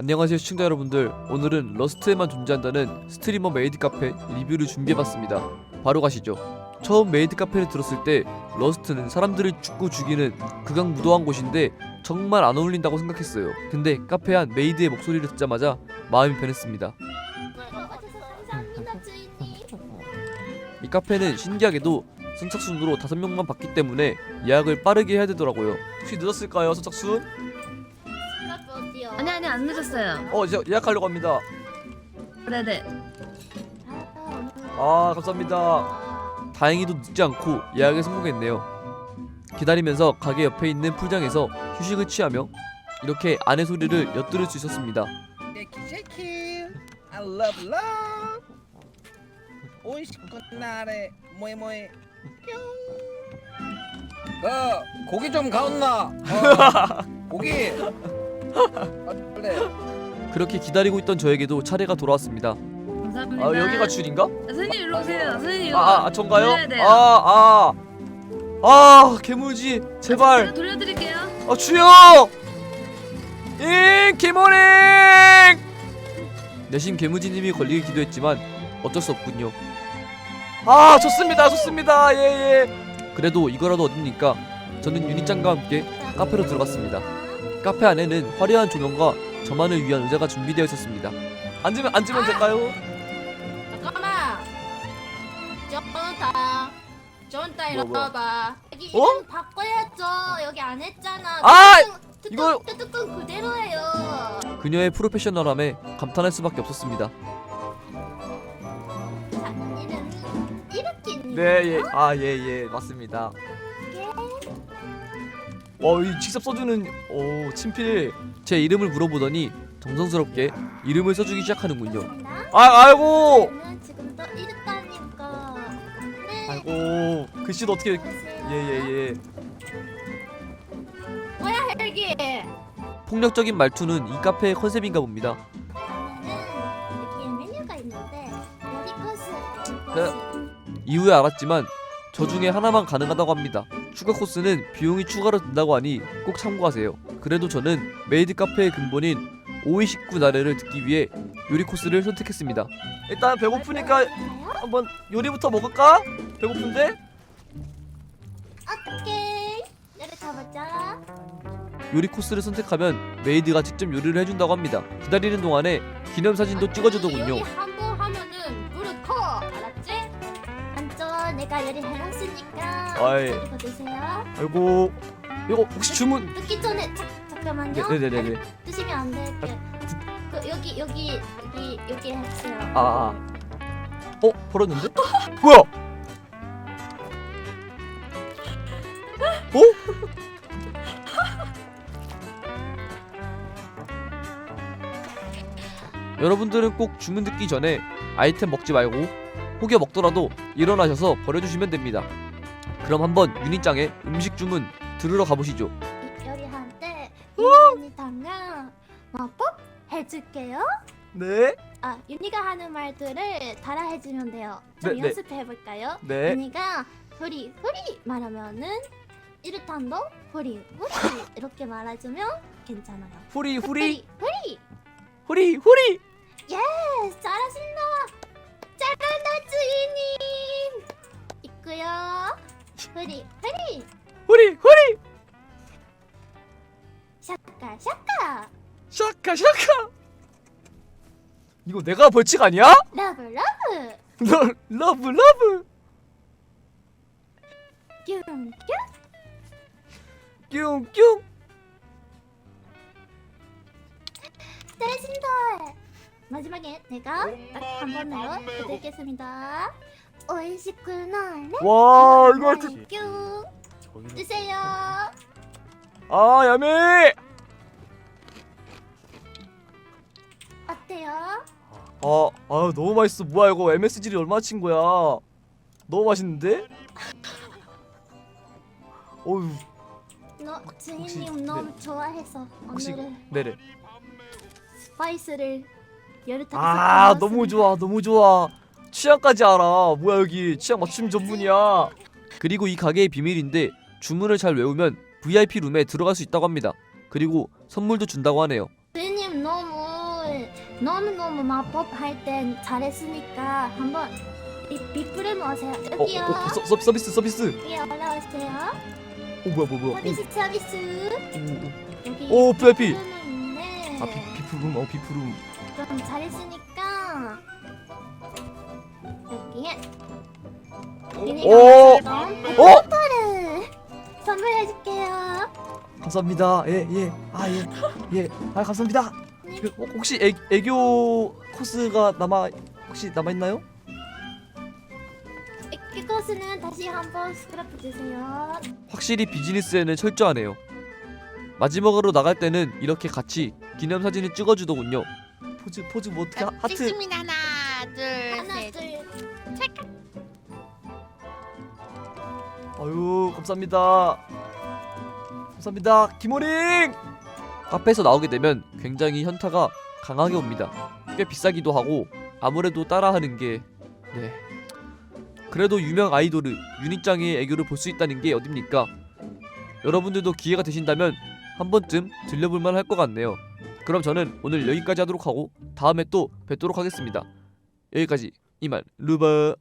안녕하세요 시청자 여러분들. 오늘은 러스트에만 존재한다는 스트리머 메이드 카페 리뷰를 준비해봤습니다. 바로 가시죠. 처음 메이드 카페를 들었을 때 러스트는 사람들을 죽고 죽이는 극악무도한 곳인데 정말 안 어울린다고 생각했어요. 근데 카페 안 메이드의 목소리를 듣자마자 마음이 변했습니다. 이 카페는 신기하게도 선착순으로 다섯 명만 받기 때문에 예약을 빠르게 해야 되더라고요. 혹시 늦었을까요 선착순? 안 늦었어요. 어 이제 예약하려고 합니다. 네네. 아 감사합니다. 다행히도 늦지 않고 예약에 성공했네요. 기다리면서 가게 옆에 있는 풀장에서 휴식을 취하며 이렇게 아내 소리를 엿들을 수 있었습니다. Shaky. I love love. 오이 시끄나래 모에 모에. 그 고기 좀 가온나. 어, 고기. 아, 그래. 그렇게 기다리고 있던 저에게도 차례가 돌아왔습니다. 감사합니다. 아 여기가 줄인가? 선생님 일로 오세요. 선생님. 이거 아, 아 전가요? 돼요. 아 아. 아 개무지 제발 제가 돌려드릴게요. 아 주여! 잉 개모닝! 내심 개무지님이 걸리길 기도했지만 어쩔 수 없군요. 아 좋습니다 좋습니다 예예. 그래도 이거라도 얻으니까 저는 유니짱과 함께 카페로 들어갔습니다. 카페 안에는 화려한 조명과 저만을 위한 의자가 준비되어 있었습니다. 앉으면 앉으면 될까요? 잠깐만. 좋다. 좋다 이리 뭐, 뭐? 와봐. 여기 어? 이름 바꿔야죠. 여기 안 했잖아. 아! 뚜껑, 이거- 뚜껑, 뚜껑 그대로예요. 그녀의 프로페셔널함에 감탄할 수밖에 없었습니다. 이름이 있는 네, 예. 아, 예, 예. 맞습니다. 어, 이 직접 써주는 오, 친필. 제 이름을 물어보더니 정성스럽게 이름을 써주기 시작하는군요. 감사합니다. 아, 아이고. 저는. 네. 아이고. 글씨도 어떻게 안녕하세요. 예, 예, 예. 뭐야 헬기? 폭력적인 말투는 이 카페의 컨셉인가 봅니다. 저는 이렇게 메뉴가 있는데 요리 코스. 네. 이후에 알았지만 저 중에 하나만 가능하다고 합니다. 추가 코스는 비용이 추가로 든다고 하니 꼭 참고하세요. 그래도 저는 메이드 카페의 근본인 오이 식구 나래를 듣기 위해 요리 코스를 선택했습니다. 일단 배고프니까 한번 요리부터 먹을까? 배고픈데? 오케이. 내려 잡았자. 요리 코스를 선택하면 메이드가 직접 요리를 해준다고 합니다. 기다리는 동안에 기념사진도 찍어주더군요. 요리 한번 하면은 무릎 커. 알았지? 앉아. 내가 요리 해놨으니까. 아이. 드세요. 아이고 이거 혹시 주문 듣기 전에 자, 잠깐만요. 네, 네네네네 아니, 드시면 안 될게. 그 여기 여기 여기 여기 해주세요. 아, 아. 어? 벌었는데? 뭐야? 어? 여러분들은 꼭 주문 듣기 전에 아이템 먹지 말고 혹여 먹더라도 일어나셔서 버려주시면 됩니다. 그럼 한번 유니짱의 음식 주문 들으러 가보시죠. 이 요리할 때 유니 당장 마법 해줄게요. 네, 아 윤희가 하는 말들을 따라 해주면 돼요. 좀 네, 네. 연습해 볼까요? 네. 윤희가 후리 후리 말하면은 이르탄도 후리 후리 이렇게 말해주면 괜찮아요. 후리 후리 후리 후리 후리. 예스 잘하신다. 잘한다 주인님. 있고요. 후리 후리 후리 후리. 샤카 샤카 샤카 샤카. 이거 내가 벌칙 아니야? 러브 러브 러, 러브 러브 뀨뀨 뀨뀨 잘하신다. 마지막에 내가 딱 한 번으로 해드리겠습니다. 오이시구나. 와 이거 진- 뀨 드세요. 아 야매 어때요? 아, 아 너무 맛있어. 뭐야 이거 MSG를 얼마나 친 거야? 너무 맛있는데? 어휴. 너 주인님 혹시- 너무 좋아해서 혹시- 오늘은 네네. 스파이스를 열을 아 너무 좋아 너무 좋아. 취향까지 알아. 뭐야 여기. 취향 맞춤 전문이야. 그리고 이 가게의 비밀인데 주문을 잘 외우면 VIP 룸에 들어갈 수 있다고 합니다 그리고 선물도 준다고 하네요 주인님 너무 너무 너무 마법 할땐 잘했으니까 한번 비, 비프레모 하세요. 어, 여기요. 어, 어 서, 서, 서비스 서비스 여기 올라오세요. 오 뭐야 뭐야 뭐야 서비스 서비스. 여기 오, 오 VIP. 아 비, 비프룸 어 비프룸 좀 잘했으니까 여기에 오! 어? 감사합니다 예 예 아 예 예 아 감사합니다 네. 그, 어, 혹시 애, 애교 코스가 남아 혹시 남아 있나요? 이것은 다시 한번 스크래프 주세요. 확실히 비즈니스에는 철저하네요. 마지막으로 나갈 때는 이렇게 같이 기념사진을 찍어주더군요. 포즈 포즈 뭐 어떻게 하- 하트 찍습니다 하나 둘 하나 셋. 둘 아유 감사합니다. 감사합니다 김호링. 카페에서 나오게 되면 굉장히 현타가 강하게 옵니다. 꽤 비싸기도 하고 아무래도 따라하는 게 네. 그래도 유명 아이돌의 유닛장의 애교를 볼 수 있다는 게 어딥니까? 여러분들도 기회가 되신다면 한 번쯤 들려볼만 할 것 같네요. 그럼 저는 오늘 여기까지 하도록 하고 다음에 또 뵙도록 하겠습니다. 여기까지 이만 루버